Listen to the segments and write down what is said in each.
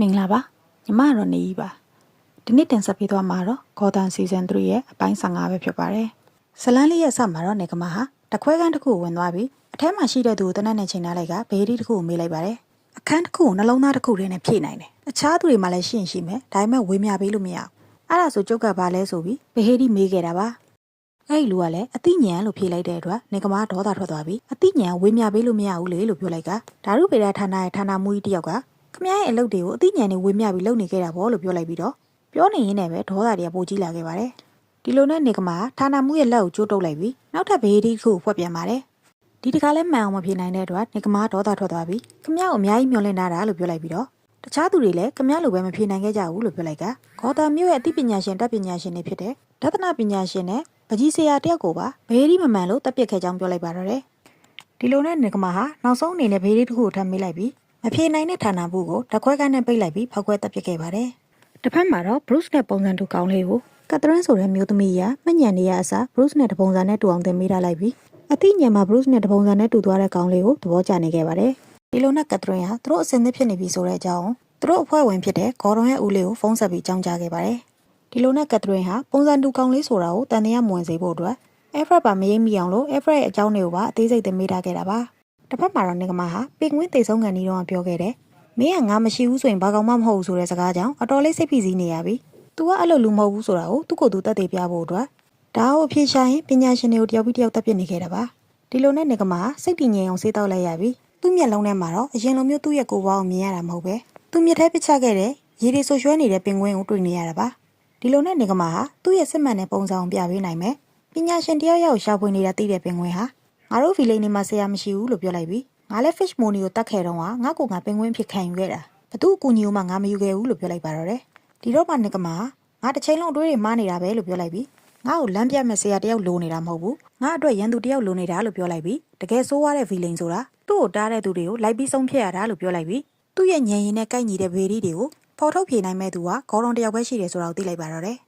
မင်္ဂလာပါညီမကတော့နေကြီးပါဒီနေ့တင်ဆက်ပေးသွားမှာတော့ Gotham Season 3ရဲ့အပိုင်း15ပဲဖြစ်ပါတယ်ဇလန်းလေးရဲ့အစမှာတော့နေကမဟာတခွဲကန်းတစ်ခုကိုဝင်သွားပြီးအထဲမှာရှိတဲ့သူကိုတနက်နဲ့ချိန်ထားလိုက်ကဘေးဒီတစ်ခုကိုမေးလိုက်ပါတယ်အခန်းတစ်ခုကိုနှလုံးသားတစ်ခုတည်းနဲ့ဖြည့်နိုင်တယ်အခြားသူတွေမှလည်းရှင်းရှိမယ်ဒါပေမဲ့ဝေးမြပေးလို့မရဘူးအဲ့ဒါဆိုကျုပ်ကဘာလဲဆိုပြီးဘေဟေဒီမေးခဲ့တာပါအဲ့ဒီလူကလည်းအတိညာလို့ဖြေလိုက်တဲ့အတွက်နေကမဒေါသထွက်သွားပြီးအတိညာဝေးမြပေးလို့မရဘူးလေလို့ပြောလိုက်ကဓာရုပေဒဌာနရဲ့ဌာနမူကြီးတယောက်က ခမရရဲ့အလုပ်တွေကိုအသိဉာဏ်နဲ့ဝေမျှပြီးလုပ်နေခဲ့တာပေါ့လို့ပြောလိုက်ပြီးတော့ပြောနေရင်းနဲ့ပဲဒေါသတွေကပိုကြီးလာခဲ့ပါတယ်ဒီလိုနဲ့နေကမာဌာနမှုရဲ့လက်ကိုကျိုးတုပ်လိုက်ပြီးနောက်ထပ်ဘေးဒီတစ်ခုကိုဖွက်ပြန်ပါတယ်ဒီတခါလဲမှန်အောင်မဖြေနိုင်တဲ့အတွက်နေကမာဒေါသထွက်သွားပြီးခမရကိုအများကြီးမျှော်လင့်ထားတာလို့ပြောလိုက်ပြီးတော့တခြားသူတွေလည်းခမရလိုပဲမဖြေနိုင်ခဲ့ကြဘူးလို့ပြောလိုက်ကဂေါ်တာမျိုးရဲ့အသိပညာရှင်တပ်ပညာရှင်တွေဖြစ်တဲ့ဒသနာပညာရှင်နဲ့ပကြီးဆရာတယောက်ကိုပါဘေးဒီမမှန်လို့တပ်ပစ်ခဲ့ကြောင်းပြောလိုက်ပါတော့တယ်ဒီလိုနဲ့နေကမာဟာနောက်ဆုံးအနေနဲ့ဘေးဒီတစ်ခုကိုထပ်မေးလိုက်ပြီး မဖြေနိုင်တဲ့ဌာနဘူးကိုတခွဲကန်းနဲ့ပိတ်လိုက်ပြီးဖောက်ခွဲတက်ပစ်ခဲ့ပါတယ်။တစ်ဖက်မှာတော့ Bruce နဲ့ပုံစံတူကောင်းလေးကိုကက်သရင်းဆိုတဲ့မျိုးသမီးကမညံနေရအစား Bruce နဲ့တပုံစံနဲ့တူအောင်တင်မိထားလိုက်ပြီးအသိဉာဏ်မှာ Bruce နဲ့တပုံစံနဲ့တူသွားတဲ့ကောင်းလေးကိုသဘောကျနေခဲ့ပါတယ်။ဒီလိုနဲ့ကက်သရင်းဟာသူတို့အစင်သစ်ဖြစ်နေပြီဆိုတဲ့အကြောင်းသူတို့အဖွဲ့ဝင်ဖြစ်တဲ့ဂေါ်ရွန်ရဲ့ဦးလေးကိုဖုန်းဆက်ပြီးကြောင်းကြားခဲ့ပါတယ်။ဒီလိုနဲ့ကက်သရင်းဟာပုံစံတူကောင်းလေးဆိုတာကိုတန်တရားမဝင်စေဖို့အတွက် Everett ပါမရိပ်မိအောင်လို့ Everett ရဲ့အကြောင်းတွေကိုပါအသေးစိတ်သင်မိထားခဲ့တာပါ။ တစ်ဖက်မှာတော့နေကမဟာပင်ကွင်းတေဆုံးကန်ဒီတော့ပြောခဲ့တယ်။မင်းကငါမရှိဘူးဆိုရင်ဘာကောင်မှမဟုတ်ဘူးဆိုတဲ့စကားကြောင့်အတော်လေးစိတ်ဖိစီးနေရပြီ။ तू ကအဲ့လိုလူမဟုတ်ဘူးဆိုတာကိုသူ့ကိုယ်သူတက်သေးပြဖို့အတွက်ဒါကိုအဖြေရှာရင်ပညာရှင်တွေကိုတယောက်ပြီးတယောက်တက်ပြစ်နေခဲ့တာပါ။ဒီလိုနဲ့နေကမဟာစိတ်တည်ငြိမ်အောင်စေးတောက်လိုက်ရပြီ။သူ့မျက်လုံးထဲမှာတော့အရင်လိုမျိုးသူ့ရဲ့ကိုယ်ပေါင်းမြင်ရတာမဟုတ်ပဲ။သူ့မျက်ထဲပစ်ချခဲ့တဲ့ရေတွေဆိုရွှဲနေတဲ့ပင်ကွင်းကိုတွေ့နေရတာပါ။ဒီလိုနဲ့နေကမဟာသူ့ရဲ့စစ်မှန်တဲ့ပုံစံကိုပြပေးနိုင်မယ်။ပညာရှင်တယောက်ယောက်ရှာဖွေနေတာသိတဲ့ပင်ကွင်းဟာ ငါတို့ဗီလိန်နေမှာဆရာမရှိဘူးလို့ပြောလိုက်ပြီးငါလည်း fish money ကိုတတ်ခဲ့တော့ကငါ့ကိုငါပင်ကွင်းဖြစ်ခံယူခဲ့တာဘသူအကူညီကိုမှငါမယူခဲ့ဘူးလို့ပြောလိုက်ပါတော့တယ်ဒီတော့မှနေကမှာငါတစ်ချိန်လုံးအတွေးတွေမှားနေတာပဲလို့ပြောလိုက်ပြီးငါ့ကိုလမ်းပြမဲ့ဆရာတယောက်လိုနေတာမဟုတ်ဘူးငါအတွက်ရန်သူတယောက်လိုနေတာလို့ပြောလိုက်ပြီးတကယ်ဆိုးရတဲ့ဗီလိန်ဆိုတာသူ့ကိုတားတဲ့သူတွေကိုလိုက်ပြီးဆုံးဖြတ်ရတာလို့ပြောလိုက်ပြီးသူ့ရဲ့ညံရင်နဲ့ကိုက်ညီတဲ့ဗေဒီတွေကိုဖော်ထုတ်ဖြေနိုင်မဲ့သူကဂေါ်ရွန်တယောက်ပဲရှိတယ်ဆိုတာကိုသိလိုက်ပါတော့တယ်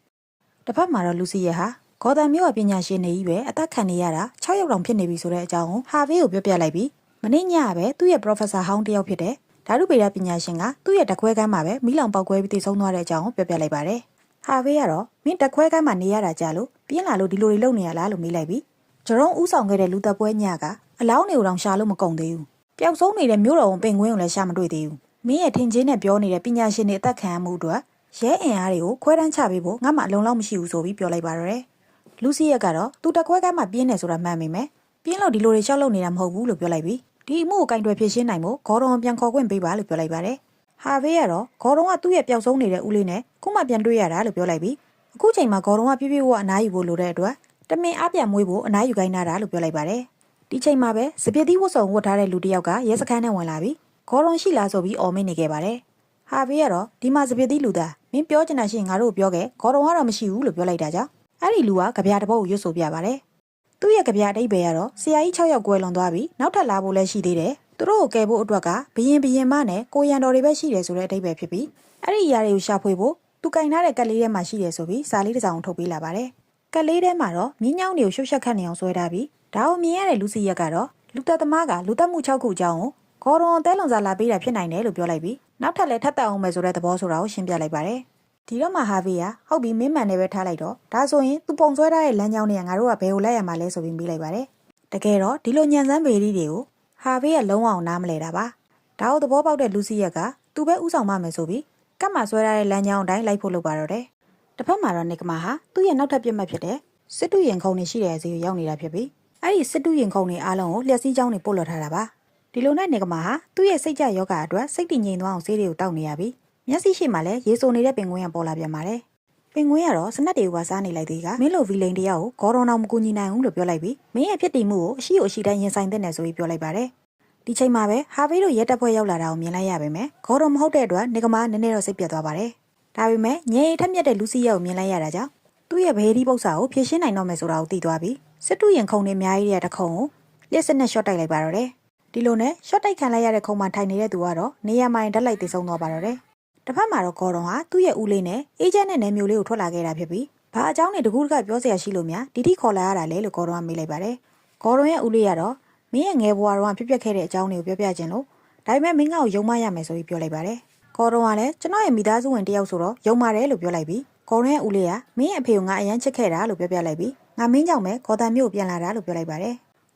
တစ်ဖက်မှာတော့လူစီရဲ့ဟာ ဂေါ်တန်မျိုးကပညာရှင်တွေကြီးပဲအသက်ခံနေရတာ6ရောက်တောင်ဖြစ်နေပြီဆိုတဲ့အကြောင်းကိုဟာဗေးကိုပြောပြလိုက်ပြီးမနေ့ညကပဲသူ့ရဲ့ professor ဟောင်းတယောက်ဖြစ်တဲ့ဓာတုပေဒပညာရှင်ကသူ့ရဲ့တခွဲကမ်းမှာပဲမိလောင်ပေါက်ကွဲပြီးတည်ဆုံးသွားတဲ့အကြောင်းကိုပြောပြလိုက်ပါတယ်။ဟာဗေးကတော့မင်းတခွဲကမ်းမှာနေရတာကြာလို့ပြင်းလာလို့ဒီလိုတွေလုပ်နေရလားလို့မေးလိုက်ပြီးဂျရုံဥဆောင်ခဲ့တဲ့လူသက်ပွဲညကအလောင်းတွေကိုတောင်ရှာလို့မကုန်သေးဘူး။ပျောက်ဆုံးနေတဲ့မျိုးတော်ဝင်ပင်ကွင်းကိုလည်းရှာမတွေ့သေးဘူး။မင်းရဲ့ထင်ကြီးနဲ့ပြောနေတဲ့ပညာရှင်တွေအသက်ခံရမှုအတွက်ရဲအင်အားတွေကိုခွဲတန်းချပေးဖို့ငါမှအလုံလောက်မရှိဘူးဆိုပြီးပြောလိုက်ပါတော့တယ်။ လူစီရက်ကတော့သူတခွဲကမ်းမှာပြင်းနေဆိုတာမှန်ပေမဲ့ပြင်းလို့ဒီလိုတွေရှောက်လုပ်နေတာမဟုတ်ဘူးလို့ပြောလိုက်ပြီးဒီအမှုကိုကင်တွယ်ဖြေရှင်းနိုင်ဖို့ဂေါ်တော်ပြန်ခေါ်ခွင့်ပေးပါလို့ပြောလိုက်ပါတယ်။ဟာဗေးကတော့ဂေါ်တော်ကသူ့ရဲ့ပျောက်ဆုံးနေတဲ့ဦးလေးနဲ့ခုမှပြန်တွေ့ရတာလို့ပြောလိုက်ပြီးအခုချိန်မှာဂေါ်တော်ကပြည့်ပြည့်ဝဝအနားယူဖို့လိုတဲ့အတွက်တမင်အပြန်မွေးဖို့အနားယူခိုင်းတာလို့ပြောလိုက်ပါတယ်။ဒီချိန်မှာပဲစပစ်သီးဝတ်စုံဝတ်ထားတဲ့လူတစ်ယောက်ကရဲစခန်းထဲဝင်လာပြီးဂေါ်တော်ရှိလားဆိုပြီးအော်မင်းနေခဲ့ပါတယ်။ဟာဗေးကတော့ဒီမှာစပစ်သီးလူသားမင်းပြောချင်တာရှိရင်ငါတို့ပြောခဲ့ဂေါ်တော်ကတော့မရှိဘူးလို့ပြောလိုက်တာကြောင့် အဲ့ဒီလူကကြပြတပုတ်ကိုရွတ်ဆိုပြပါတယ်။သူ့ရဲ့ကြပြအတိတ်ပဲကတော့ဆရာကြီး6ယောက်ကွဲလွန်သွားပြီးနောက်ထပ်လာဖို့လည်းရှိသေးတယ်။သူတို့ကိုကယ်ဖို့အတွက်ကဘရင်ဘရင်မနဲ့ကိုရန်တော်တွေပဲရှိတယ်ဆိုတဲ့အတိတ်ပဲဖြစ်ပြီးအဲ့ဒီအရာတွေကိုရှာဖွေဖို့သူကင်ထားတဲ့ကက်လေးထဲမှာရှိတယ်ဆိုပြီးစာလေးတစ်စောင်ထုတ်ပေးလာပါတယ်။ကက်လေးထဲမှာတော့မြင်းညောင်းတွေကိုရှုပ်ရှက်ခတ်နေအောင်ဆွဲထားပြီးဒါကိုမြင်ရတဲ့လူစီရက်ကတော့လူသက်သမားကလူသက်မှု6ခုအကြောင်းကိုဂေါ်ရွန်တဲလွန်စာလာပေးတာဖြစ်နိုင်တယ်လို့ပြောလိုက်ပြီးနောက်ထပ်လည်းထပ်တက်အောင်မယ်ဆိုတဲ့သဘောဆိုတာကိုရှင်းပြလိုက်ပါတယ်။ ဒီတော့မှဟာဗီကဟုတ်ပြီမင်းမှန်နေပဲထားလိုက်တော့ဒါဆိုရင်သူပုံဆွဲထားတဲ့လမ်းကြောင်းတွေကငါတို့ကဘယ်ကိုလိုက်ရမှာလဲဆိုပြီးမေးလိုက်ပါတယ်။တကယ်တော့ဒီလိုညံစမ်းပေရီတွေကိုဟာဗီကလုံးဝအောင်နားမလဲတာပါ။ဒါကိုသဘောပေါက်တဲ့လူစီရက်ကသူပဲဥဆောင်မှမယ်ဆိုပြီးကတ်မှာဆွဲထားတဲ့လမ်းကြောင်းအတိုင်းလိုက်ဖို့လုပ်ပါတော့တယ်။တစ်ဖက်မှာတော့နေကမာဟာသူ့ရဲ့နောက်ထပ်ပြစ်မှတ်ဖြစ်တဲ့စစ်တုရင်ခုံတွေရှိတဲ့အစီကိုရောက်နေတာဖြစ်ပြီးအဲ့ဒီစစ်တုရင်ခုံတွေအားလုံးကိုလျှက်စီးကြောင်းတွေပို့လွှတ်ထားတာပါ။ဒီလိုနဲ့နေကမာဟာသူ့ရဲ့စိတ်ကြယောဂအတွက်စိတ်တည်ငြိမ်သွားအောင်ဆေးတွေကိုတောက်နေရပြီး မျက်စိရှိမှလည်းရေဆိုနေတဲ့ပင်ကွင်းကပေါ်လာပြန်ပါတယ်။ပင်ကွင်းကတော့စနက်တွေကစားနေလိုက်သေးကမင်းလိုဗီလိန်တယောက်ကိုဂေါ်တော်အောင်မကူညီနိုင်ဘူးလို့ပြောလိုက်ပြီးမင်းရဲ့ဖြစ်တည်မှုကိုအရှိကိုအရှိတိုင်းရင်ဆိုင်တဲ့နယ်ဆိုပြီးပြောလိုက်ပါတယ်။ဒီချိန်မှာပဲဟာဗေးတို့ရဲတပ်ဖွဲ့ရောက်လာတာကိုမြင်လိုက်ရပါမယ်။ဂေါ်တော်မဟုတ်တဲ့အတွက်နေကမာနည်းနည်းတော့စိတ်ပြတ်သွားပါတယ်။ဒါပေမဲ့ငြိမ်ထက်မြက်တဲ့လူစီရဲ့ကိုမြင်လိုက်ရတာကြောင့်သူ့ရဲ့ဘေးဒီပု္ပ္ပစာကိုဖြည့်ရှင်းနိုင်တော့မယ်ဆိုတာကိုသိသွားပြီးစစ်တူရင်ခုံတွေအများကြီးတဲ့တခုံကိုလက်စနဲ့ရှော့တိုက်လိုက်ပါတော့တယ်။ဒီလိုနဲ့ရှော့တိုက်ခံလိုက်ရတဲ့ခုံမှာထိုင်နေတဲ့သူကတော့နေရာမိုင်ဓာတ်လိုက်သိဆုံးသွားပါတော့တယ်။ တစ်ဖက်မှာတော့ဂေါ်တော်ဟာသူ့ရဲ့ဦးလေးနဲ့အေဂျင့်နဲ့နယ်မျိုးလေးကိုထွက်လာခဲ့တာဖြစ်ပြီးဘာအကြောင်းနဲ့တကူးတကပြောစရာရှိလို့များဒီတိခေါ်လာရတာလဲလို့ဂေါ်တော်ကမေးလိုက်ပါတယ်။ဂေါ်တော်ရဲ့ဦးလေးကတော့မင်းရဲ့ငယ်ဘွားတော်ကဖြစ်ပျက်ခဲ့တဲ့အကြောင်းတွေကိုပြောပြခြင်းလို့ဒါပေမဲ့မင်းကကိုယုံမရမယ်ဆိုပြီးပြောလိုက်ပါတယ်။ကော်ရွန်ကလည်းကျွန်တော်ရဲ့မိသားစုဝင်တယောက်ဆိုတော့ယုံပါတယ်လို့ပြောလိုက်ပြီးကော်ရွန်ရဲ့ဦးလေးကမင်းရဲ့အဖေကငါအရန်ချစ်ခဲ့တာလို့ပြောပြလိုက်ပြီးငါမင်းကြောင့်ပဲကော်တန်မျိုးကိုပြန်လာတာလို့ပြောလိုက်ပါတယ်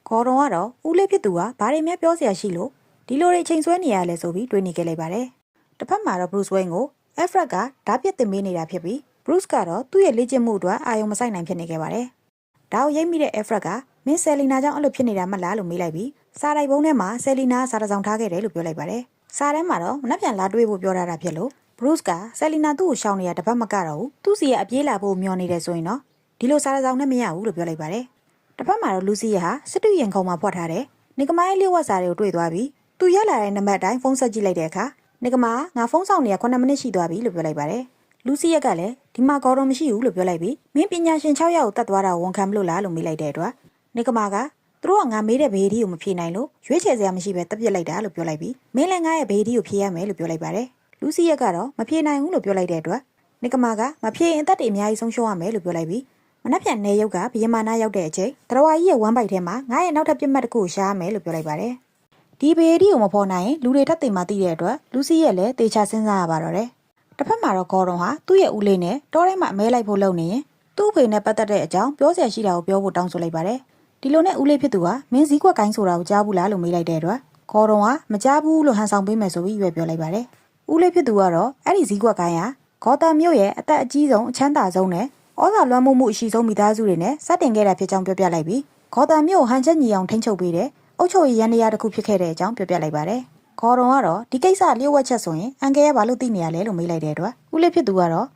ကော်ရွန်ကတော့ဦးလေးဖြစ်သူကဘာတွေများပြောစရာရှိလို့ဒီလိုတွေချိန်ဆွဲနေရလဲဆိုပြီးတွေးနေခဲ့လိုက်ပါတယ် တစ်ဖက်မှာတော့ Bruce Wayne ကို Alfred ကဓာတ်ပြစ်တင်ပေးနေတာဖြစ်ပြီး Bruce ကတော့သူ့ရဲ့လေ့ကျင့်မှုအတွက်အာရုံမစိုက်နိုင်ဖြစ်နေခဲ့ပါတယ်ဒါကိုရိပ်မိတဲ့ Alfred ကမင်းဆယ်လီနာကြောင့်အဲ့လိုဖြစ်နေတာမလားလို့မေးလိုက်ပြီးစားတိုက်ပုံးထဲမှာဆယ်လီနာစာတစ်စောင်ထားခဲ့တယ်လို့ပြောလိုက်ပါတယ်စားထဲမှာတော့မနှက်ပြန်လာတွေးဖို့ပြောထားတာဖြစ်လို့ Bruce ကဆယ်လီနာသူ့ကိုရှောင်နေတာတစ်ပတ်မကတော့ဘူးသူ့စီရဲ့အပြေးလာဖို့မျှော်နေတယ်ဆိုရင်တော့ဒီလိုစားတစ်စောင်နဲ့မရဘူးလို့ပြောလိုက်ပါတယ်တစ်ဖက်မှာတော့လူစီရဟာစစ်တူရင်ခုံမှာဖွက်ထားတဲ့နေကမိုင်းလေးဝက်စာတွေကိုတွေ့သွားပြီးသူရက်လာတဲ့နံပါတ်အတိုင်းဖုန်းဆက်ကြည့်လိုက်တဲ့အခါ နေကမာငါဖုန်းဆောင်နေရ9မိနစ်ရှိသွားပြီလို့ပြောလိုက်ပါတယ်လူစီရက်ကလည်းဒီမှာကော်တော့မရှိဘူးလို့ပြောလိုက်ပြီးမင်းပညာရှင်6ယောက်ကိုတတ်သွားတာဝန်ခံမလို့လားလို့မေးလိုက်တဲ့အတွက်နေကမာကသူတို့ကငါမေးတဲ့ဘေးဒီကိုမဖြေနိုင်လို့ရွေးချယ်စရာမရှိပဲတက်ပြစ်လိုက်တာလို့ပြောလိုက်ပြီးမင်းလည်းငါရဲ့ဘေးဒီကိုဖြေရမယ်လို့ပြောလိုက်ပါတယ်လူစီရက်ကတော့မဖြေနိုင်ဘူးလို့ပြောလိုက်တဲ့အတွက်နေကမာကမဖြေရင်အသက်တွေအများကြီးဆုံးရှုံးရမယ်လို့ပြောလိုက်ပြီးမနှက်ပြန်နေရုပ်ကဘီယမာနာရောက်တဲ့အချိန်တရဝါကြီးရဲ့ဝမ်းပိုက်ထဲမှာငါရဲ့နောက်ထပ်ပြစ်မှတ်တစ်ခုကိုရှားမယ်လို့ပြောလိုက်ပါတယ် ဒီဘေဒီကိုမဖော်နိုင်ရင်လူတွေထပ်သိမ်မှသိတဲ့အတွက်လူစီရက်လည်းတေချာစဉ်းစားရပါတော့တယ်တစ်ဖက်မှာတော့ဂေါ်ရွန်ဟာသူ့ရဲ့ဦးလေးနဲ့တောထဲမှာအမဲလိုက်ဖို့လုပ်နေရင်သူ့အဖေနဲ့ပတ်သက်တဲ့အကြောင်းပြောစရာရှိတာကိုပြောဖို့တောင်းဆိုလိုက်ပါတယ်ဒီလိုနဲ့ဦးလေးဖြစ်သူကမင်းစည်းကွက်ကိုင်းဆိုတာကိုကြားဘူးလားလို့မေးလိုက်တဲ့အတွက်ဂေါ်ရွန်ကမကြားဘူးလို့ဟန်ဆောင်ပေးမယ်ဆိုပြီးရွယ်ပြောလိုက်ပါတယ်ဦးလေးဖြစ်သူကတော့အဲ့ဒီစည်းကွက်ကိုင်းဟာဂေါ်တန်မြို့ရဲ့အသက်အကြီးဆုံးအချမ်းသာဆုံးနဲ့ဩဇာလွှမ်းမိုးမှုအရှိဆုံးမိသားစုတွေနဲ့စတင်ခဲ့တာဖြစ်ကြောင်းပြောပြလိုက်ပြီးဂေါ်တန်မြို့ကိုဟန်ချက်ညီအောင်ထိန်းချုပ်ပေးတဲ့ အုတ်ချုပ်ရည်ရန်နေရာတစ်ခုဖြစ်ခဲ့တဲ့အကြောင်းပြောပြလိုက်ပါတယ်။ဂေါ်ရွန်ကတော့ဒီကိစ္စလျှို့ဝှက်ချက်ဆိုရင်အန်ကယ်ကဘာလို့သိနေရလဲလို့မေးလိုက်တဲ့အတွက်ဦးလေးဖြစ်သူကတော့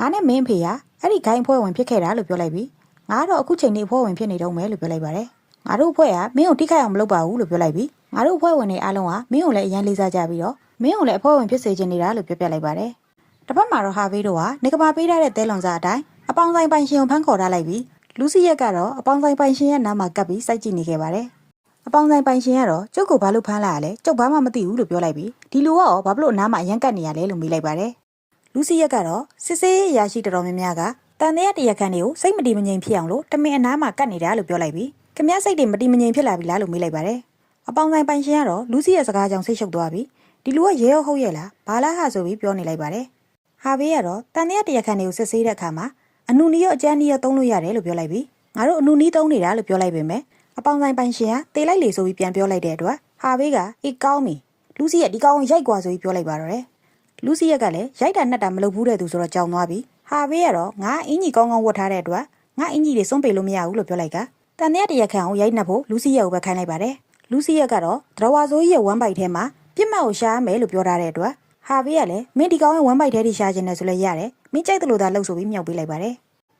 ငါနဲ့မင်းအဖေကအဲ့ဒီဂိုင်းအဖွဲ့ဝင်ဖြစ်ခဲ့တာလို့ပြောလိုက်ပြီးငါကတော့အခုချိန်နေအဖွဲ့ဝင်ဖြစ်နေတော့မယ်လို့ပြောလိုက်ပါတယ်။ငါတို့အဖွဲ့ကမင်းကိုထိခိုက်အောင်မလုပ်ပါဘူးလို့ပြောလိုက်ပြီးငါတို့အဖွဲ့ဝင်တွေအားလုံးကမင်းကိုလည်းအရန်လေးစားကြပြီးတော့မင်းကိုလည်းအဖွဲ့ဝင်ဖြစ်စေချင်နေတာလို့ပြောပြလိုက်ပါတယ်။တစ်ဖက်မှာတော့ဟာဗေးတို့ကနေကမာပေးထားတဲ့သဲလွန်စားအတိုင်းအပေါင်းဆိုင်ပိုင်ရှင်ကိုဖမ်းခေါ်ထားလိုက်ပြီးလူစီရက်ကတော့အပေါင်းဆိုင်ပိုင်ရှင်ရဲ့နားမှာကပ်ပြီးစိုက်ကြည့်နေခဲ့ပါတယ်။ အပေါင်းဆိုင်ပိုင်ရှင်ကတော့ကျုပ်ကိုဘာလို့ဖမ်းလာရလဲကျုပ်ဘာမှမသိဘူးလို့ပြောလိုက်ပြီးဒီလူကရောဘာလို့အနားမှာအရန်ကတ်နေရလဲလို့မေးလိုက်ပါတယ်။လူစီရက်ကတော့စစ်စေးအရာရှိတော်တော်များများကတန်တဲ့တရားခံတွေကိုစိတ်မတည်မငြိမ်ဖြစ်အောင်လို့တမင်အနားမှာကတ်နေတာလို့ပြောလိုက်ပြီးခမရစိတ်တွေမတည်မငြိမ်ဖြစ်လာပြီလားလို့မေးလိုက်ပါတယ်။အပေါင်းဆိုင်ပိုင်ရှင်ကတော့လူစီရဲ့စကားကြောင့်စိတ်ရှုပ်သွားပြီးဒီလူကရဲရောဟုတ်ရဲ့လားဘာလားဟာဆိုပြီးပြောနေလိုက်ပါတယ်။ဟာဘေးကတော့တန်တဲ့တရားခံတွေကိုစစ်ဆေးတဲ့အခါမှာအနုနီရောအကျန်းနီရောသုံးလို့ရတယ်လို့ပြောလိုက်ပြီးငါတို့အနုနီသုံးနေတာလို့ပြောလိုက်ပေမဲ့ အပေါင်းဆိုင်ပိုင်ရှင်ကတေးလိုက်လေဆိုပြီးပြန်ပြောလိုက်တဲ့အတွက်ဟာဘေးကအေးကောင်းပြီလူစီရဲ့ဒီကောင်ရိုက်ကွာဆိုပြီးပြောလိုက်ပါတော့တယ်လူစီရက်ကလည်းရိုက်တာနှက်တာမလုပ်ဘူးတဲ့သူဆိုတော့ကြောင်သွားပြီဟာဘေးကတော့ငါအင်ကြီးကောင်းကောင်းဝတ်ထားတဲ့အတွက်ငါအင်ကြီးတွေစွန့်ပေလို့မရဘူးလို့ပြောလိုက်ကတန်တဲ့တရက်ခံကိုရိုက်နှက်ဖို့လူစီရက်ကိုပဲခိုင်းလိုက်ပါတယ်လူစီရက်ကတော့ဒရဝါဆိုကြီးရဲ့ဝမ်းပိုက်ထဲမှာပြစ်မှတ်ကိုရှားမယ်လို့ပြောထားတဲ့အတွက်ဟာဘေးကလည်းမင်းဒီကောင်ရဲ့ဝမ်းပိုက်ထဲထိရှားခြင်းနဲ့ဆိုလဲရတယ်မင်းကြိုက်တယ်လို့သာလှုပ်ဆိုပြီးမြှောက်ပေးလိုက်ပါတယ်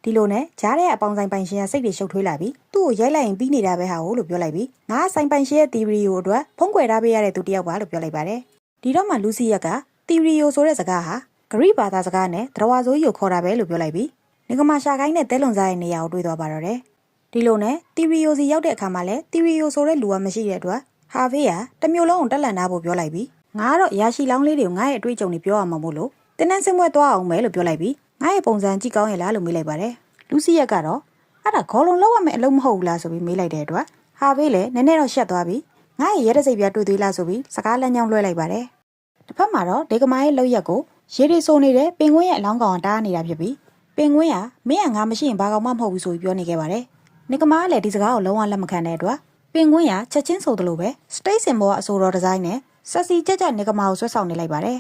ဒီလိုနဲ့ကြားတဲ့အပေါင်းဆိုင်ပိုင်ရှင်ကစိတ်တွေရှုပ်ထွေးလာပြီးသူ့ကိုရိုက်လိုက်ရင်ပြီးနေတာပဲဟာကိုလို့ပြောလိုက်ပြီးငါဆိုင်ပိုင်ရှင်ရဲ့ theory ကိုအတွက်ဖုံးကွယ်ထားပေးရတဲ့သူတယောက်ပါလို့ပြောလိုက်ပါတယ်ဒီတော့မှလူစီရက်က theory ဆိုတဲ့စကားဟာဂရိဘာသာစကားနဲ့ဒရဝါဆိုးကြီးကိုခေါ်တာပဲလို့ပြောလိုက်ပြီးငကမရှာကိုင်းနဲ့တဲလွန်စားရဲ့နေရာကိုတွေ့သွားပါတော့တယ်ဒီလိုနဲ့ theory စီရောက်တဲ့အခါမှာလဲ theory ဆိုတဲ့လူကမရှိတဲ့အတွက်ဟာဖေးကတစ်မျိုးလုံးကိုတက်လန့်နာဖို့ပြောလိုက်ပြီးငါကတော့ရာရှိလောင်းလေးတွေကိုငါရဲ့အတွေ့အကြုံတွေပြောရမှာမို့လို့တင်းနှန်းစင်မွဲသွားအောင်မယ်လို့ပြောလိုက်ပြီး ငါရဲ့ပုံစံကြည့်ကောင်းရဲ့လားလို့မေးလိုက်ပါတယ်လူစီရက်ကတော့အဲ့ဒါခေါလုံးလောက်ရမယ်အလုံးမဟုတ်ဘူးလားဆိုပြီးမေးလိုက်တဲ့အတွက်ဟာဖေးလည်းနည်းနည်းတော့ရှက်သွားပြီးငါရဲ့ရဲတဲ့စိတ်ပြတွေ့သေးလားဆိုပြီးစကားလမ်းကြောင်းလွှဲလိုက်ပါတယ်တစ်ဖက်မှာတော့ဒေကမာရဲ့လောက်ရက်ကိုရေရီဆိုနေတဲ့ပင်ကွင်းရဲ့အလောင်းကောင်ကတားနေတာဖြစ်ပြီးပင်ကွင်းကမင်းကငါမရှိရင်ဘာကောင်မှမဟုတ်ဘူးဆိုပြီးပြောနေခဲ့ပါတယ်နေကမာကလည်းဒီစကားကိုလုံးဝလက်မခံတဲ့အတွက်ပင်ကွင်းကချက်ချင်းဆိုသလိုပဲစတိတ်စင်ဘောကအဆိုတော်ဒီဇိုင်းနဲ့ဆက်စီကြက်ကြက်နေကမာကိုဆွဲဆောင်နေလိုက်ပါတယ်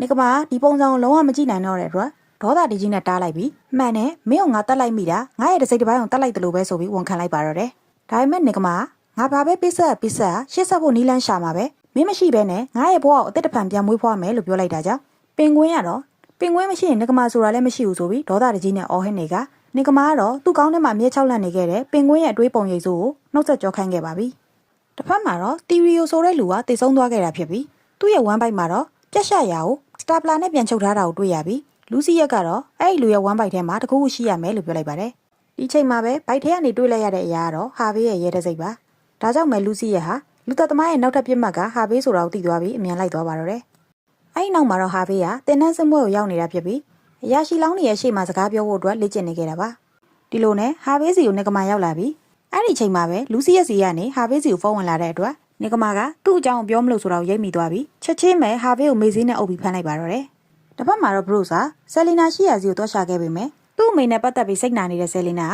နေကမာဒီပုံစံကိုလုံးဝမကြည့်နိုင်တော့တဲ့အတွက် ဒေါသတကြီးနဲ့တားလိုက်ပြီးမှန်တယ်မင်းကငါတက်လိုက်မိတာငါရဲ့တစိတ်တစ်ပိုင်းကိုတက်လိုက်တယ်လို့ပဲဆိုပြီးဝန်ခံလိုက်ပါတော့တယ်ဒါပေမဲ့နေကမာငါဘာပဲပစ္စက်ပစ္စက်ရှစ်ဆက်ဖို့နီးလန်းရှာမှာပဲမင်းမရှိဘဲနဲ့ငါရဲ့ဘဝကိုအသက်တဖန်ပြန်မွေးဖွားမယ်လို့ပြောလိုက်တာကြောင့်ပင်ကွင်းကတော့ပင်ကွင်းမရှိရင်နေကမာဆိုတာလည်းမရှိဘူးဆိုပြီးဒေါသတကြီးနဲ့အော်ဟစ်နေကနေကမာကတော့သူ့ကောင်းထဲမှာမြေချောက်လန့်နေခဲ့တဲ့ပင်ကွင်းရဲ့အတွေးပုံရိပ်စုကိုနှုတ်ဆက်ကြောခိုင်းခဲ့ပါပြီတစ်ဖက်မှာတော့တီရီယိုဆိုတဲ့လူကတိတ်ဆုံးသွားခဲ့တာဖြစ်ပြီးသူ့ရဲ့ဝမ်းပိုက်မှာတော့ပြက်ရှရာကိုစတာပလာနဲ့ပြန်ချုပ်ထားတာကိုတွေ့ရပြီး လူစီရက်ကတော့အဲ့ဒီလူရဲ့ဝမ်းပိုက်ထဲမှာတကူခုရှိရမယ်လို့ပြောလိုက်ပါတယ်ဒီချိန်မှာပဲဘိုက်ထဲကနေတွေ့လိုက်ရတဲ့အရာကတော့ဟာဘေးရဲ့ရဲတဲ့စိတ်ပါဒါကြောင့်မဲလူစီရက်ဟာလူသက်သမားရဲ့နောက်ထပ်ပြစ်မှတ်ကဟာဘေးဆိုတာကိုသိသွားပြီးအမြန်လိုက်သွားပါတော့တယ်အဲ့ဒီနောက်မှာတော့ဟာဘေးကတင်နန်းစမွဲကိုရောက်နေတာဖြစ်ပြီးအရာရှိလောင်းနေရဲ့ရှေ့မှာစကားပြောဖို့အတွက်လေ့ကျင့်နေခဲ့တာပါဒီလိုနဲ့ဟာဘေးစီကိုနေကမာရောက်လာပြီးအဲ့ဒီချိန်မှာပဲလူစီရက်စီကနေဟာဘေးစီကိုဖုန်းဝင်လာတဲ့အတွက်နေကမာကသူ့အကြောင်းပြောမလို့ဆိုတော့ရိပ်မိသွားပြီးချက်ချင်းပဲဟာဖေးကိုမေးစင်းနဲ့အုပ်ပြီးဖမ်းလိုက်ပါတော့တယ်။ တစ်ဖက်မှာတော့ဘရုစ်ဟာဆယ်လီနာရှိရာစီကိုတွားရှာခဲ့ပေမဲ့သူ့အမေနဲ့ပတ်သက်ပြီးစိတ်နာနေတဲ့ဆယ်လီနာ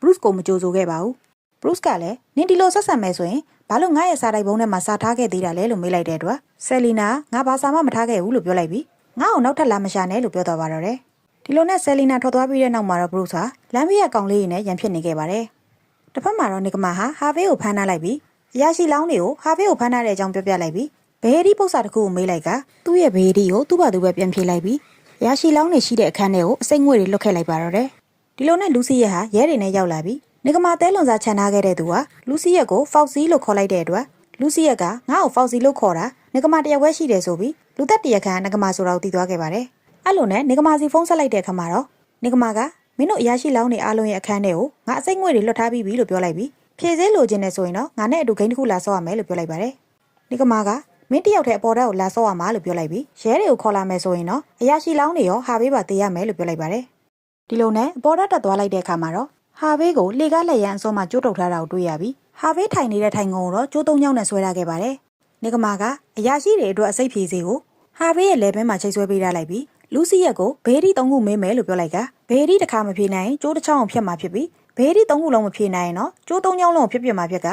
ကဘရုစ်ကိုမကြိုဆိုခဲ့ပါဘူး။ဘရုစ်ကလည်းနင်ဒီလိုဆက်ဆံမဲဆိုရင်ဘာလို့ငါရဲ့စားတိုက်ဘုံထဲမှာစားထားခဲ့သေးတာလဲလို့မေးလိုက်တဲ့အတွက်ဆယ်လီနာငါဘာစားမှမထားခဲ့ဘူးလို့ပြောလိုက်ပြီးငါ့ကိုနောက်ထပ်လာမရှာနဲ့လို့ပြောသွားပါတော့တယ်။ဒီလိုနဲ့ဆယ်လီနာထွက်သွားပြီးတဲ့နောက်မှာတော့ဘရုစ်ဟာလမ်းဘေးကကောင်လေးရင်းနဲ့ရန်ဖြစ်နေခဲ့ပါတယ်။တစ်ဖက်မှာတော့နေကမာဟာဟာဖေးကိုဖမ်းထားလိုက်ပြီးအရာရှိလောင်းတွေကိုဟာဖေးကိုဖမ်းထားတဲ့အကြောင်းပြောပြလိုက်ပြီး ဘေးဒီပု္ပ္ပစာတစ်ခုကိုမေးလိုက်ကသူ့ရဲ့ဘေးဒီကိုသူ့ဘာသူပဲပြန်ဖြေလိုက်ပြီးအရာရှိလောင်းတွေရှိတဲ့အခန်းထဲကိုအစိမ့်ငွေတွေလွတ်ခဲ့လိုက်ပါတော့တယ်။ဒီလိုနဲ့လူစီရက်ဟာရဲတွေနဲ့ရောက်လာပြီးနေကမာတဲလွန်စာခြံထားခဲ့တဲ့သူဟာလူစီရက်ကိုဖောက်စီလို့ခေါ်လိုက်တဲ့အတွက်လူစီရက်ကငါ့ကိုဖောက်စီလို့ခေါ်တာနေကမာတယောက်ပဲရှိတယ်ဆိုပြီးလူသက်တရက်ခန့်နေကမာဆိုတော့တည်သွားခဲ့ပါတယ်။အဲ့လိုနဲ့နေကမာစီဖုန်းဆက်လိုက်တဲ့အခါမှာတော့နေကမာကမင်းတို့အရာရှိလောင်းတွေအားလုံးရဲ့အခန်းထဲကိုငါအစိမ့်ငွေတွေလွတ်ထားပြီးပြီလို့ပြောလိုက်ပြီးဖြည့်စဲလိုချင်နေဆိုရင်တော့ငါနဲ့အတူဂိမ်းတစ်ခုလာဆော့ရမယ်လို့ပြောလိုက်ပါတယ်။နေကမာက မင်းတယောက်တည်းအပေါ်ဓာတ်ကိုလာဆော့ရမှာလို့ပြောလိုက်ပြီးရဲတွေကိုခေါ်လာမယ်ဆိုရင်တော့အရာရှိလောင်းတွေရောဟာဘေးပါတေးရမယ်လို့ပြောလိုက်ပါတယ်။ဒီလိုနဲ့အပေါ်ဓာတ်တက်သွားလိုက်တဲ့အခါမှာတော့ဟာဘေးကိုလေကားလက်ရန်အစောမှကျိုးတုတ်ထားတာကိုတွေ့ရပြီးဟာဘေးထိုင်နေတဲ့ထိုင်ကုန်ကိုတော့ကျိုးသုံးချောင်းနဲ့ဆွဲထားခဲ့ပါတယ်။နေကမာကအရာရှိတွေအတွက်အစိတ်ဖြေစေကိုဟာဘေးရဲ့လက်ဘဲမှာချိတ်ဆွဲပေးထားလိုက်ပြီးလူစီရက်ကိုဘေးဒီသုံးခုမေးမယ်လို့ပြောလိုက်ကဘေးဒီတစ်ခါမဖြေနိုင်ရင်ကျိုးတစ်ချောင်းအောင်ဖြတ်မှာဖြစ်ပြီးဘေးဒီသုံးခုလုံးမဖြေနိုင်ရင်တော့ကျိုးသုံးချောင်းလုံးကိုဖြတ်ပြမှာဖြစ်က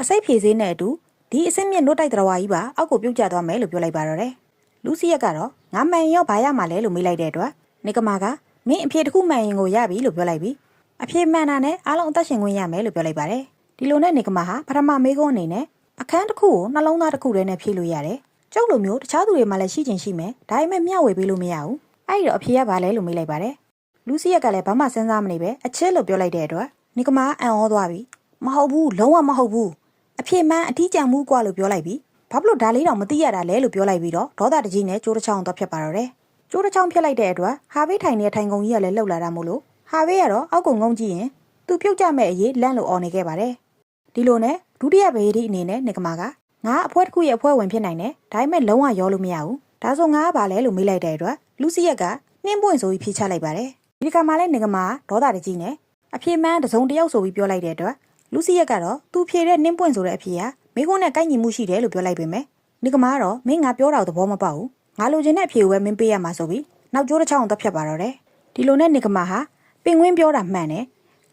အစိတ်ဖြေစေးနဲ့အတူ ဒီအစင်းမြင့်နှုတ်တိုက်တော်ဝါကြီးပါအောက်ကိုပြုတ်ကျသွားမယ်လို့ပြောလိုက်ပါတော့တယ်။လူစီရက်ကတော့ငါမှန်ရင်ရောဘာရမှာလဲလို့မေးလိုက်တဲ့အတွက်နေကမာကမင်းအဖြေတစ်ခုမှန်ရင်ကိုရပြီလို့ပြောလိုက်ပြီးအဖြေမှန်တာနဲ့အားလုံးအသက်ရှင်ခွင့်ရမယ်လို့ပြောလိုက်ပါတယ်။ဒီလိုနဲ့နေကမာဟာပထမမေးခွန်းအနေနဲ့အခန်းတစ်ခုကိုနှလုံးသားတစ်ခုတည်းနဲ့ဖြည့်လို့ရတယ်။ကျုပ်လိုမျိုးတခြားသူတွေမှလည်းရှိချင်ရှိမယ်။ဒါပေမဲ့မျှဝေပေးလို့မရဘူး။အဲ့ဒီတော့အဖြေကဘာလဲလို့မေးလိုက်ပါတယ်။လူစီရက်ကလည်းဘာမှစဉ်းစားမနေပဲအချစ်လို့ပြောလိုက်တဲ့အတွက်နေကမာအံ့ဩသွားပြီ။မဟုတ်ဘူးလုံးဝမဟုတ်ဘူး။ အဖြေမှန်အထီးကျန်မှုกว่าလို့ပြောလိုက်ပြီးဘာဖြစ်လို့ဒါလေးတော့မသိရတာလဲလို့ပြောလိုက်ပြီးတော့ဒေါသတကြီးနဲ့ကျိုးတစ်ချောင်းတော့ဖြစ်ပါတော့တယ်။ကျိုးတစ်ချောင်းဖြစ်လိုက်တဲ့အတွက်ဟာဘေးထိုင်နေတဲ့ထိုင်ကုန်ကြီးကလည်းလှုပ်လာတာမို့လို့ဟာဘေးကတော့အောက်ကုံငုံကြည့်ရင်သူပြုတ်ကြမဲ့အရေးလန့်လို့អော်နေခဲ့ပါတယ်။ဒီလိုနဲ့ဒုတိယဘေးဒီအနေနဲ့နေကမာကငါအဖွဲတစ်ခုရဲ့အဖွဲဝင်ဖြစ်နိုင်တယ်ဒါပေမဲ့လုံးဝရောလို့မရဘူးဒါဆိုငါကဘာလဲလို့မေးလိုက်တဲ့အတွက်လူစီရက်ကနှင်းပွင့်ဆိုပြီးဖြေချလိုက်ပါတယ်ဒီကမှာလဲနေကမာဒေါသတကြီးနဲ့အဖြေမှန်းတစုံတယောက်ဆိုပြီးပြောလိုက်တဲ့အတွက် လူစီရက်ကတော့သူဖြေတဲ့နှင်းပွင့်ဆိုတဲ့အဖြေကမိကုန်းနဲ့ကိုက်ညီမှုရှိတယ်လို့ပြောလိုက်ပေမဲ့နေကမာကတော့မင်းငါပြောတာကိုသဘောမပေါက်ဘူးငါလိုချင်တဲ့အဖြေကိုပဲမင်းပေးရမှာဆိုပြီးနောက်ကျိုးတစ်ချောင်းတော့ဖြတ်ပါတော့တယ်ဒီလိုနဲ့နေကမာဟာပင်ကွင်းပြောတာမှန်တယ်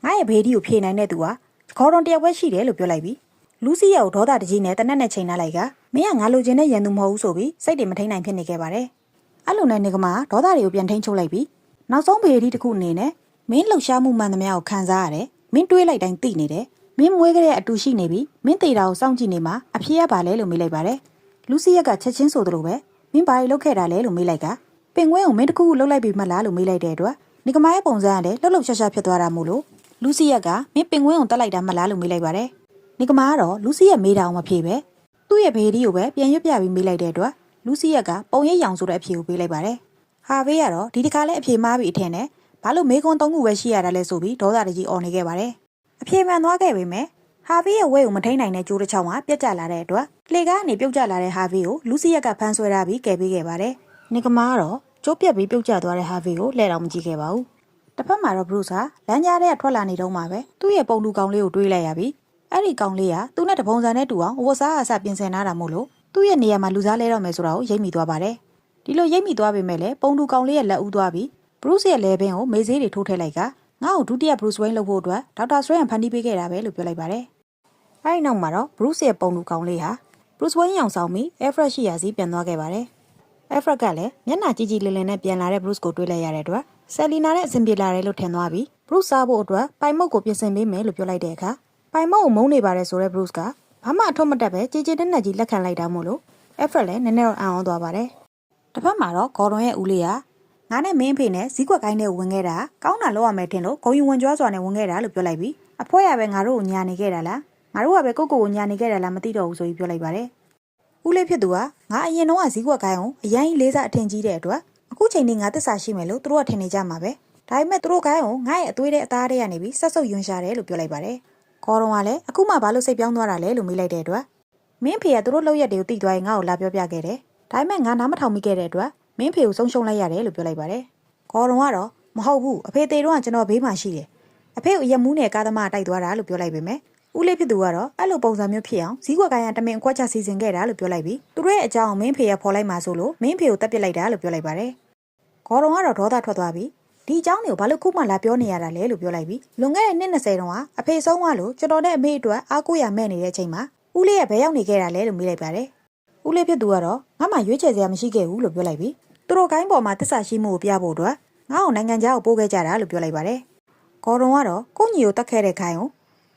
ငါရဲ့ဘေးဒီကိုဖြေနိုင်တဲ့သူကခေါ်တော်တယောက်ပဲရှိတယ်လို့ပြောလိုက်ပြီးလူစီရဲ့ကိုဒေါသတကြီးနဲ့တနက်နဲ့ချိန်ထားလိုက်ကမင်းကငါလိုချင်တဲ့ရန်သူမဟုတ်ဘူးဆိုပြီးစိတ်တွေမထိန်နိုင်ဖြစ်နေခဲ့ပါတယ်။အဲ့လိုနဲ့နေကမှာဒေါသတွေကိုပြန်ထိန်ချုပ်လိုက်ပြီးနောက်ဆုံးဘေဒီတစ်ခုအနေနဲ့မင်းလှုပ်ရှားမှုမှန်သမျှကိုခံစားရတယ်။မင်းတွေးလိုက်တိုင်းသိနေတယ်။ မင်းမွေးကြတဲ့အတူရှိနေပြီးမင်းသေးတာကိုစောင့်ကြည့်နေမှာအဖေကဘာလဲလို့မေးလိုက်ပါတယ်။လူစီရက်ကချက်ချင်းဆိုသလိုပဲမင်းဘာတွေလုပ်ခဲ့တာလဲလို့မေးလိုက်ကပင်ကွင်းကိုမင်းတခုခုလှုပ်လိုက်ပြီးမှလားလို့မေးလိုက်တဲ့အတွက်နေကမရဲ့ပုံစံကလည်းလှုပ်လှုပ်ရှားရှားဖြစ်သွားတာမို့လို့လူစီရက်ကမင်းပင်ကွင်းကိုတက်လိုက်တာမှလားလို့မေးလိုက်ပါတယ်။နေကမာကတော့လူစီရက်မေးတာအောင်မဖြေပဲသူ့ရဲ့ဘေးဒီကိုပဲပြန်ရွတ်ပြပြီးမေးလိုက်တဲ့အတွက်လူစီရက်ကပုံရိပ်ရောင်ဆိုတဲ့အဖြေကိုပေးလိုက်ပါတယ်။ဟာဘေးကတော့ဒီတစ်ခါလဲအဖြေမှားပြီးအထင်နဲ့ဘာလို့မေးခွန်းသုံးခုပဲရှိရတာလဲဆိုပြီးဒေါသတကြီးអော်နေခဲ့ပါတယ်။ အဖြေမှန်သွားခဲ့ပေမဲ့ဟာဘေးရဲ့ဝဲကိုမထိန်နိုင်တဲ့ကြိုးတစ်ချောင်းကပြက်ကျလာတဲ့အတွက်လေကားကနေပြုတ်ကျလာတဲ့ဟာဘေးကိုလူစီရက်ကဖမ်းဆွဲထားပြီးကယ်ပေးခဲ့ပါတယ်။နေကမာကတော့ကျိုးပြက်ပြီးပြုတ်ကျသွားတဲ့ဟာဘေးကိုလှည့်တော်မကြည့်ခဲ့ပါဘူး။တစ်ဖက်မှာတော့ဘရုစ်ဟာလမ်းကြားထဲကထွက်လာနေတော့မှပဲသူ့ရဲ့ပုံလူကောင်လေးကိုတွေးလိုက်ရပြီးအဲ့ဒီကောင်လေးကသူ့နဲ့တပုံစံနဲ့တူအောင်ဝတ်စားအစပြင်ဆင်ထားတာမို့လို့သူ့ရဲ့နေရာမှာလူစားလဲတော့မယ်ဆိုတာကိုရိပ်မိသွားပါတယ်။ဒီလိုရိပ်မိသွားပေမဲ့လည်းပုံလူကောင်လေးရဲ့လက်ဦးသွားပြီးဘရုစ်ရဲ့လဲဘင်းကိုမေးစေးတွေထိုးထည့်လိုက်က ငါ့ကိုဒုတိယဘရုစ်ဝိန်းလုပ်ဖို့အတွက်ဒေါက်တာစရန်ဖန်တီးပေးခဲ့တာပဲလို့ပြောလိုက်ပါတယ်။အဲဒီနောက်မှာတော့ဘရုစ်ရဲ့ပုံလူကောင်လေးဟာဘရုစ်ဝိန်းရောင်ဆောင်ပြီးအဲဖရက်ရှိရာစီပြန်သွားခဲ့ပါတယ်။အဲဖရက်ကလည်းမျက်နှာကြည်ကြည်လင်လင်နဲ့ပြန်လာတဲ့ဘရုစ်ကိုတွေးလိုက်ရတဲ့အတွက်ဆယ်လီနာနဲ့အဆင်ပြေလာတယ်လို့ထင်သွားပြီးဘရုစ်စားဖို့အတွက်ပိုင်မုတ်ကိုပြင်ဆင်ပေးမယ်လို့ပြောလိုက်တဲ့အခါပိုင်မုတ်ကိုမုန်းနေပါတယ်ဆိုတဲ့ဘရုစ်ကဘာမှအထွတ်မတက်ပဲကြည်ကြည်တက်တက်ကြီးလက်ခံလိုက်တာမို့လို့အဲဖရက်လည်းနည်းနည်းတော့အံ့ဩသွားပါတယ်။တစ်ဖက်မှာတော့ဂေါ်ဒွန်ရဲ့ဦးလေးက ငါနဲ့မင်းဖေနဲ့ဇီးကွက်ကိုင်းနဲ့ဝင်ခဲ့တာကောင်းတာလောက်ရမယ်ထင်လို့ဂုံယူဝင်ကြွားစွာနဲ့ဝင်ခဲ့တာလို့ပြောလိုက်ပြီးအဖွဲရပဲငါတို့ကိုညာနေခဲ့တာလားငါတို့ကပဲကိုကိုကိုညာနေခဲ့တာလားမသိတော့ဘူးဆိုပြီးပြောလိုက်ပါတယ်။ဦးလေးဖြစ်သူကငါအရင်တော့ကဇီးကွက်ကိုင်းကိုအရင်လေးစားအထင်ကြီးတဲ့အတွက်အခုချိန်นี้ငါသစ္စာရှိမယ်လို့သူတို့ကထင်နေကြမှာပဲဒါပေမဲ့သူတို့ကိုင်းကိုငါ့ရဲ့အသွေးတဲ့အသားတွေကနေပြီးဆက်ဆုပ်ယွန်ရှာတယ်လို့ပြောလိုက်ပါတယ်ခေါ်တော်ကလည်းအခုမှဘာလို့စိတ်ပြောင်းသွားတာလဲလို့မေးလိုက်တဲ့အတွက်မင်းဖေကသူတို့လောက်ရက်တွေကိုတိသွားရင်ငါ့ကိုလာပြောပြခဲ့တယ်ဒါပေမဲ့ငါနားမထောင်မိခဲ့တဲ့အတွက် မင်းဖေကိုဆုံးရှုံးလိုက်ရတယ်လို့ပြောလိုက်ပါတယ်ခေါ်တော်ကတော့မဟုတ်ဘူးအဖေသေးတော့ကကျွန်တော်ဘေးမှာရှိတယ်အဖေကိုရက်မူးနဲ့ကားသမားတိုက်သွားတာလို့ပြောလိုက်ပေမဲ့ဦးလေးဖြစ်သူကတော့အဲ့လိုပုံစံမျိုးဖြစ်အောင်ဈီးကွက်ကိုင်းကတမင်အခွက်ချစီစဉ်ခဲ့တာလို့ပြောလိုက်ပြီးသူတို့ရဲ့အကြောင်းကိုမင်းဖေကဖော်လိုက်မှဆိုလို့မင်းဖေကိုတက်ပစ်လိုက်တာလို့ပြောလိုက်ပါတယ်ဂေါ်ရုံကတော့ဒေါသထွက်သွားပြီးဒီအကြောင်းတွေကိုဘာလို့ခုမှလာပြောနေရတာလဲလို့ပြောလိုက်ပြီးလွန်ခဲ့တဲ့နှစ်20တုန်းကအဖေဆုံးသွားလို့ကျွန်တော်နဲ့အမေအတွက်အားကိုးရမဲ့နေတဲ့အချိန်မှာဦးလေးကဘယ်ရောက်နေခဲ့တာလဲလို့မေးလိုက်ပါတယ်ဦးလေးဖြစ်သူကတော့ငါမှရွေးချယ်စရာမရှိခဲ့ဘူးလို့ပြောလိုက်ပြီး သူတို့ကိုင်းပေါ်မှာတစ္ဆာရှိမှုကိုပြဖို့အတွက်ငါ့ကိုနိုင်ငံခြားကိုပို့ခဲ့ကြတာလို့ပြောလိုက်ပါတယ်ဂေါ်ရုံကတော့ကိုညီကိုတတ်ခဲ့တဲ့ခိုင်းကို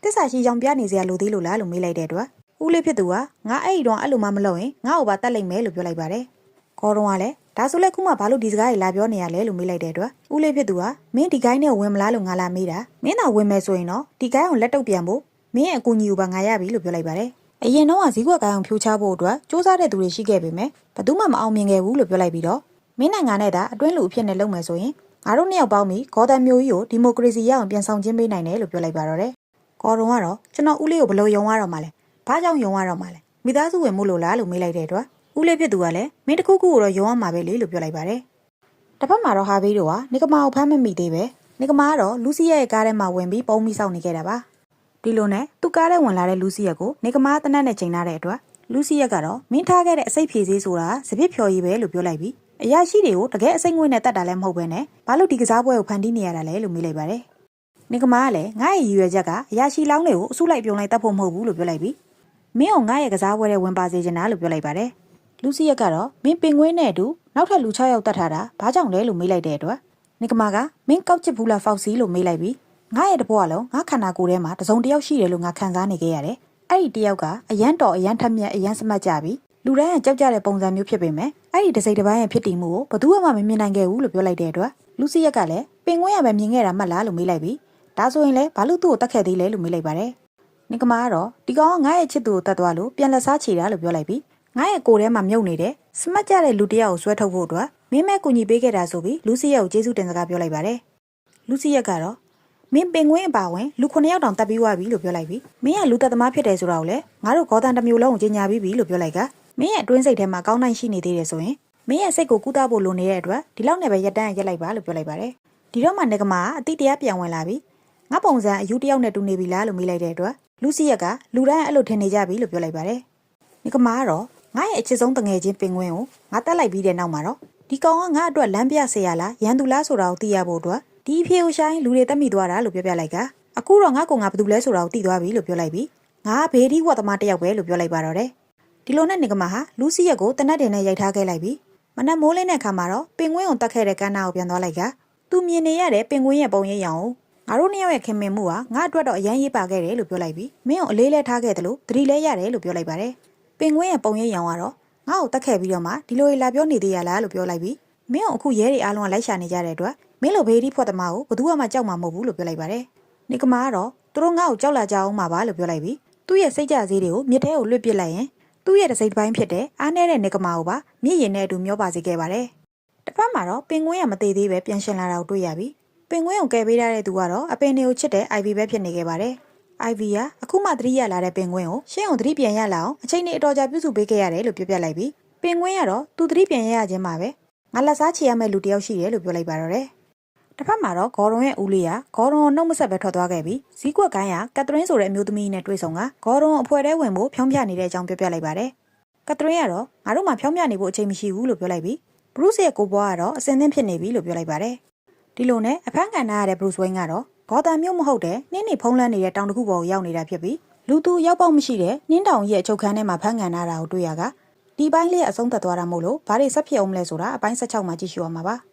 တစ္ဆာရှိကြောင်ပြနေစရာလိုသေးလို့လားလို့မေးလိုက်တဲ့အတွက်ဦးလေးဖြစ်သူကငါအဲ့ဒီတော့အဲ့လိုမှမလုပ်ရင်ငါ့ကိုပါတတ်လိုက်မယ်လို့ပြောလိုက်ပါတယ်။ခေါ်တော့ကလည်းဒါဆိုလဲခုမှဘာလို့ဒီစကားကြီးလာပြောနေရလဲလို့မေးလိုက်တဲ့အတွက်ဦးလေးဖြစ်သူကမင်းဒီကိုင်းနဲ့ဝင်မလားလို့ငါလာမေးတာမင်းသာဝင်မယ်ဆိုရင်တော့ဒီကိုင်းအောင်လက်တုပ်ပြန်ဖို့မင်းရဲ့အကူအညီကိုပါငါရပြီလို့ပြောလိုက်ပါတယ်။အရင်တော့ကဈေးကွက်ကိုင်းအောင်ဖြိုးချဖို့အတွက်စူးစမ်းတဲ့သူတွေရှိခဲ့ပေမဲ့ဘယ်သူမှမအောင်မြင်ခဲ့ဘူးလို့ပြောလိုက်ပြီးတော့ မင်းနိုင်ငံနဲ့သာအတွင်းလူအဖြစ်နဲ့လုပ်မယ်ဆိုရင်ငါတို့နှစ်ယောက်ပေါင်းပြီးဂေါ်တန်မျိုးကြီးကိုဒီမိုကရေစီရအောင်ပြန်ဆောင်ခြင်းပေးနိုင်တယ်လို့ပြောလိုက်ပါတော့တယ်။ကော်ရုံကတော့ကျွန်တော်ဦးလေးကိုဘယ်လိုယုံရတော့မှလဲဘာကြောင့်ယုံရတော့မှလဲမိသားစုဝင်မို့လို့လားလို့မေးလိုက်တဲ့အတွက်ဦးလေးဖြစ်သူကလည်းမင်းတစ်ခုခုကိုတော့ယုံရမှာပဲလေလို့ပြောလိုက်ပါတယ်တစ်ဖက်မှာတော့ဟာဘေးတို့ကနေကမာကိုဖမ်းမမိသေးပဲနေကမာကတော့လူစီရဲ့ကားထဲမှာဝင်ပြီးပုံပြီးစောင့်နေခဲ့တာပါဒီလိုနဲ့သူကားထဲဝင်လာတဲ့လူစီရက်ကိုနေကမာတနတ်နဲ့ချိန်ထားတဲ့အတွက်လူစီရက်ကတော့မင်းထားခဲ့တဲ့အစိတ်ဖြည့်စည်းဆိုတာစပစ်ဖြော်ရည်ပဲလို့ပြောလိုက်ပြီး အရာရှိတွေကိုတကယ်အစိတ်ငွေနဲ့တတ်တာလည်းမဟုတ်ပဲနဲ့ဘာလို့ဒီကစားပွဲကိုဖန်တီးနေရတာလဲလို့မေးလိုက်ပါတယ်နေကမားကလည်းငါ့ရဲ့ရည်ရွယ်ချက်ကအရာရှိလောင်းတွေကိုအစုလိုက်ပြုံလိုက်တတ်ဖို့မဟုတ်ဘူးလို့ပြောလိုက်ပြီးမင်းကငါ့ရဲ့ကစားပွဲထဲဝင်ပါစေချင်တာလို့ပြောလိုက်ပါတယ်လူစီရက်ကတော့မင်းပင်ငွေးနဲ့အတူနောက်ထပ်လူ6ယောက်တတ်ထားတာဘာကြောင့်လဲလို့မေးလိုက်တဲ့အတွက်နေကမားကမင်းကောက်ချစ်ဘူးလားဖောက်စီလို့မေးလိုက်ပြီးငါ့ရဲ့တဘောကလုံးငါခန္ဓာကိုယ်ထဲမှာတစုံတစ်ယောက်ရှိတယ်လို့ငါခံစားနေခဲ့ရတယ်အဲ့ဒီတယောက်ကအရန်တော်အရန်ထက်မြက်အရန်စမတ်ကြပြီး လူတိုင်းကကြောက်ကြတဲ့ပုံစံမျိုးဖြစ်ပေမဲ့အဲ့ဒီတစိမ့်တစ်ပိုင်းရဲ့ဖြစ်တည်မှုကိုဘယ်သူမှမမြင်နိုင်ခဲ့ဘူးလို့ပြောလိုက်တဲ့အတွက်လူစီရက်ကလည်းပင်ငွေးရပဲမြင်ခဲ့တာမှတ်လားလို့မေးလိုက်ပြီးဒါဆိုရင်လည်းဘာလို့သူ့ကိုတတ်ခဲ့သေးလဲလို့မေးလိုက်ပါတယ်။နိကမာကတော့ဒီကောင်ကငါ့ရဲ့ချစ်သူကိုတတ်သွားလို့ပြန်လက်စားချေတာလို့ပြောလိုက်ပြီးငါ့ရဲ့ကိုယ်ထဲမှာမြုပ်နေတဲ့စမတ်ကြတဲ့လူတစ်ယောက်ကိုဆွဲထုတ်ဖို့အတွက်မင်းမဲကူညီပေးခဲ့တာဆိုပြီးလူစီရက်ကိုကျေးဇူးတင်စကားပြောလိုက်ပါတယ်။လူစီရက်ကတော့မင်းပင်ငွင်းအပါဝင်လူ9ယောက်တောင်တက်ပြီးွားပြီလို့ပြောလိုက်ပြီးမင်းကလူသက်သမားဖြစ်တယ်ဆိုတာကိုလည်းငါတို့ဂေါ်တန်တစ်မျိုးလုံးကိုကြီးညာပြီးပြီလို့ပြောလိုက်က မင်းရဲ့အတွင်းစိတ်ထဲမှာကောင်းနိုင်ရှိနေသေးတယ်ဆိုရင်မင်းရဲ့စိတ်ကိုကူးတာဖို့လိုနေတဲ့အတွက်ဒီလောက်နဲ့ပဲရက်တန်းရက်လိုက်ပါလို့ပြောလိုက်ပါတယ်။ဒီတော့မှနေကမာကအတိတရားပြန်ဝင်လာပြီးငါပုံစံအယူတယောက်နဲ့တူနေပြီလားလို့မေးလိုက်တဲ့အတွက်လူစီရက်ကလူတိုင်းအဲ့လိုထင်နေကြပြီလို့ပြောလိုက်ပါတယ်။ဒီကမာကတော့ငါရဲ့အချစ်ဆုံးတငယ်ချင်းပင်ကွင်းကိုငါတက်လိုက်ပြီးတဲ့နောက်မှာတော့ဒီကောင်ကငါအတွက်လမ်းပြဆရာလားရန်သူလားဆိုတာကိုသိရဖို့အတွက်ဒီအဖြေကိုရှိုင်းလူတွေတက်မိသွားတာလို့ပြောပြလိုက်ကအခုတော့ငါကောင်ငါဘာတူလဲဆိုတာကိုသိသွားပြီလို့ပြောလိုက်ပြီးငါဘေးဒီဝတ်သမားတစ်ယောက်ပဲလို့ပြောလိုက်ပါတော့တယ်။ ဒီလိုနဲ့နေကမာဟာလူစီရက်ကိုတနတ်တင်နဲ့ရိုက်ထားခဲ့လိုက်ပြီးမနက်မိုးလင်းတဲ့အခါမှာတော့ပင်ကွင်းကိုတက်ခဲ့တဲ့ကန်းနာကိုပြန်သွားလိုက်ကသူမြင်နေရတဲ့ပင်ကွင်းရဲ့ပုံရိပ်ရောင်ကိုငါတို့နှစ်ယောက်ရဲ့ခင်မင်မှုဟာငါအတွက်တော့အရန်ရေးပါခဲ့တယ်လို့ပြောလိုက်ပြီးမင်းကိုအလေးလဲထားခဲ့တယ်လို့သတိလဲရတယ်လို့ပြောလိုက်ပါတယ်ပင်ကွင်းရဲ့ပုံရိပ်ရောင်ကတော့ငါ့ကိုတတ်ခဲ့ပြီးတော့မှဒီလိုလာပြောနေသေးရလားလို့ပြောလိုက်ပြီးမင်းကိုအခုရဲတွေအားလုံးကလိုက်ရှာနေကြတဲ့အတွက်မင်းလိုဘေးဒီဖွက်သမားကိုဘယ်သူမှကြောက်မှာမဟုတ်ဘူးလို့ပြောလိုက်ပါတယ်နေကမာကတော့သူတို့ငါ့ကိုကြောက်လာကြအောင်မှာပါလို့ပြောလိုက်ပြီးသူ့ရဲ့စိတ်ကြစည်းတွေကိုမြစ်ထဲကိုလွှတ်ပစ်လိုက်ရင် သူ့ရဲ့တစိမ့်တစ်ပိုင်းဖြစ်တဲ့အားနေတဲ့နေကမာကိုပါမြင့်ရင်နဲ့အတူမျောပါစေခဲ့ပါတယ်တစ်ဖက်မှာတော့ပင်ကွင်းကမသေးသေးပဲပြန်ရှင်လာတာကိုတွေ့ရပြီးပင်ကွင်းကိုကယ်ပေးထားတဲ့သူကတော့အပင်တွေကိုချစ်တဲ့ IV ပဲဖြစ်နေခဲ့ပါတယ်။ IV ကအခုမှသတိရလာတဲ့ပင်ကွင်းကိုရှင်းအောင်သတိပြန်ရလာအောင်အချိန်နဲ့အတော်ကြာပြုစုပေးခဲ့ရတယ်လို့ပြောပြလိုက်ပြီးပင်ကွင်းကတော့သူသတိပြန်ရရခြင်းမှာပဲငါလက်စားချေရမယ့်လူတစ်ယောက်ရှိတယ်လို့ပြောလိုက်ပါတော့တယ်။ တစ်ဖက်မှာတော့ဂေါ်ရွန်ရဲ့ဦးလေးကဂေါ်ရွန်ကိုနှုတ်မဆက်ပဲထွက်သွားခဲ့ပြီးဇီးကွက်ကိုင်းကကက်သရင်းဆိုတဲ့အမျိုးသမီးနဲ့တွေ့ဆုံကဂေါ်ရွန်အဖွဲထဲဝင်ဖို့ဖြောင်းပြနေတဲ့အကြောင်းပြောပြလိုက်ပါတယ်။ကက်သရင်းကတော့ငါတို့မှဖြောင်းပြနေဖို့အချိန်မရှိဘူးလို့ပြောလိုက်ပြီးဘရုစ်ရဲ့ကိုဘွားကတော့အစင်းသင်းဖြစ်နေပြီလို့ပြောလိုက်ပါတယ်။ဒီလိုနဲ့အဖမ်းခံထားရတဲ့ Bruce Wayne ကတော့ဂေါ်တန်မြို့မဟုတ်တဲ့နှင်းနေဖုံးလန်းနေတဲ့တောင်တစ်ခုပေါ်ကိုရောက်နေတာဖြစ်ပြီးလူသူရောက်ပေါက်မရှိတဲ့နှင်းတောင်ရဲ့အချုပ်ခန်းထဲမှာဖမ်းခံထားတာကိုတွေ့ရကဒီပိုင်းလေးအဆုံးသက်သွားတာမို့လို့ဘာတွေဆက်ဖြစ်အောင်မလဲဆိုတာအပိုင်း16မှာကြည့်ရှုရမှာပါ။